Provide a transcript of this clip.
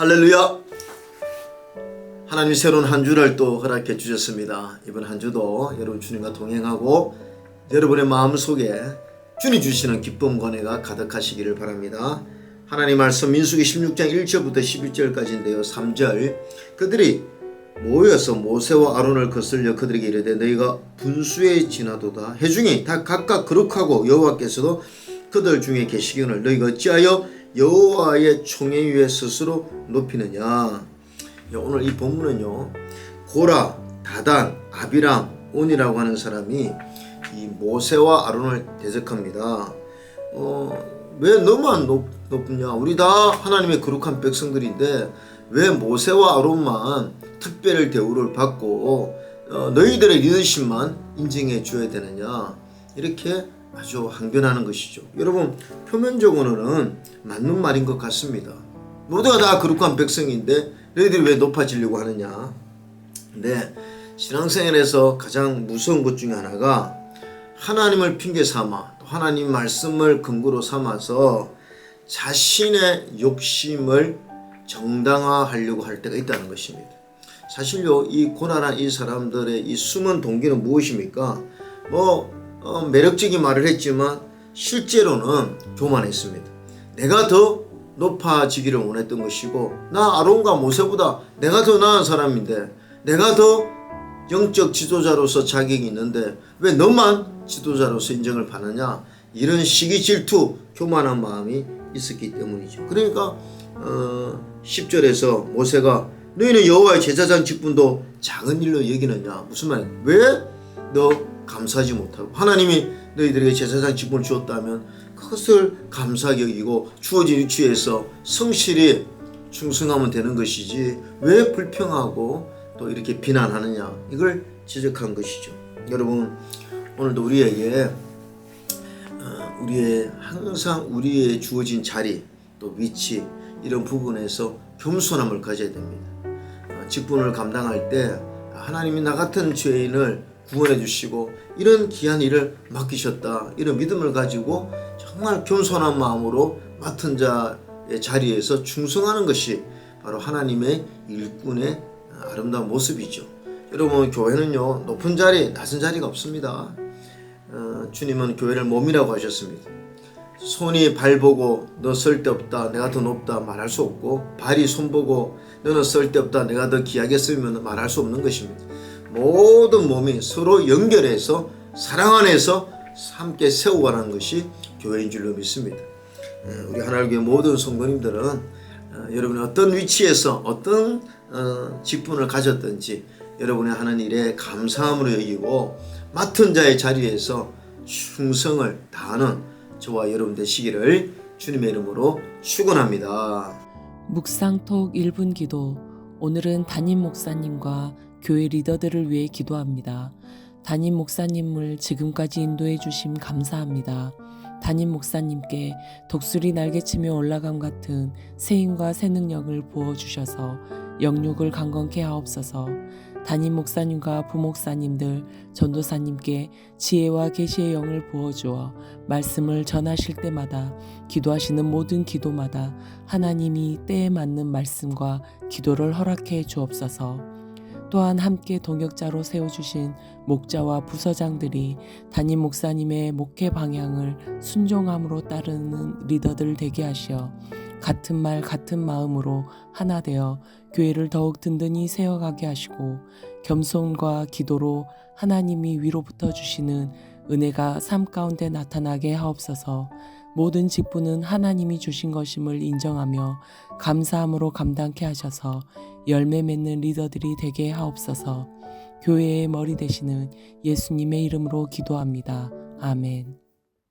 할렐루야! 하나님 새로운 한 주를 또 허락해 주셨습니다. 이번 한 주도 여러분 주님과 동행하고 여러분의 마음 속에 주님 주시는 기쁨 권해가 가득하시기를 바랍니다. 하나님 말씀 민수기 16장 1절부터 11절까지인데요. 3절 그들이 모여서 모세와 아론을 거슬려 그들에게 이르되 너희가 분수에 지나도다 해중이 다 각각 거룩하고 여호와께서도 그들 중에 계시기를 너희가 어찌하여 여호와의 총회 위에 스스로 높이느냐? 오늘 이 본문은요 고라 다단 아비람 온이라고 하는 사람이 이 모세와 아론을 대적합니다. 어, 왜 너만 높, 높냐? 우리 다 하나님의 거룩한 백성들인데 왜 모세와 아론만 특별 대우를 받고 어, 너희들의 리더십만 인정해 줘야 되느냐? 이렇게 아주 항변하는 것이죠. 여러분 표면적으로는 맞는 말인 것 같습니다. 모두가 다 거룩한 백성인데 너희들이 왜 높아지려고 하느냐? 근데 신앙생활에서 가장 무서운 것 중에 하나가 하나님을 핑계 삼아 또 하나님 말씀을 근거로 삼아서 자신의 욕심을 정당화하려고 할 때가 있다는 것입니다. 사실요 이 고난한 이 사람들의 이 숨은 동기는 무엇입니까? 뭐 어, 매력적인 말을 했지만 실제로는 교만했습니다. 내가 더 높아지기를 원했던 것이고 나 아론과 모세보다 내가 더 나은 사람인데 내가 더 영적 지도자로서 자격이 있는데 왜 너만 지도자로서 인정을 받느냐 이런 시기 질투 교만한 마음이 있었기 때문이죠. 그러니까 어, 10절에서 모세가 너희는 여호와의 제사장 직분도 작은 일로 여기느냐 무슨 말이야 왜 너 감사하지 못하고 하나님이 너희들에게 제사장 직분을 주었다면 그것을 감사하게 여기고 주어진 위치에서 성실히 충성하면 되는 것이지 왜 불평하고 또 이렇게 비난하느냐 이걸 지적한 것이죠. 여러분 오늘도 우리에게 어, 우리의 항상 우리의 주어진 자리 또 위치 이런 부분에서 겸손함을 가져야 됩니다. 어, 직분을 감당할 때 하나님이 나 같은 죄인을 구원해 주시고 이런 귀한 일을 맡기셨다 이런 믿음을 가지고 정말 겸손한 마음으로 맡은 자의 자리에서 충성하는 것이 바로 하나님의 일꾼의 아름다운 모습이죠. 여러분 교회는요 높은 자리 낮은 자리가 없습니다. 어, 주님은 교회를 몸이라고 하셨습니다. 손이 발 보고 너 쓸데없다 내가 더 높다 말할 수 없고 발이 손 보고 너는 쓸데없다 내가 더 귀하게 쓰면 말할 수 없는 것입니다. 모든 몸이 서로 연결해서 사랑 안에서 함께 세워가는 것이 교회인 줄로 믿습니다. 어, 우리 하나님교회 모든 성도님들은 어, 여러분이 어떤 위치에서 어떤 어, 직분을 가졌든지 여러분이 하는 일에 감사함으로 여기고 맡은 자의 자리에서 충성을 다하는 저와 여러분 되시기를 주님의 이름으로 축원합니다. 묵상톡 1분 기도 오늘은 담임 목사님과 교회 리더들을 위해 기도합니다. 담임 목사님을 지금까지 인도해 주심 감사합니다. 담임 목사님께 독수리 날개치며 올라감 같은 새 힘과 새 능력을 부어 주셔서 영육을 강건케 하옵소서. 담임 목사님과 부목사님들, 전도사님께 지혜와 계시의 영을 부어 주어 말씀을 전하실 때마다 기도하시는 모든 기도마다 하나님이 때에 맞는 말씀과 기도를 허락해 주옵소서. 또한 함께 동역자로 세워주신 목자와 부서장들이 담임 목사님의 목회 방향을 순종함으로 따르는 리더들 되게 하시어 같은 말 같은 마음으로 하나 되어 교회를 더욱 든든히 세워가게 하시고 겸손과 기도로 하나님이 위로부터 주시는 은혜가 삶 가운데 나타나게 하옵소서 모든 직분은 하나님이 주신 것임을 인정하며 감사함으로 감당케 하셔서 열매 맺는 리더들이 되게 하옵소서 교회의 머리 되시는 예수님의 이름으로 기도합니다. 아멘.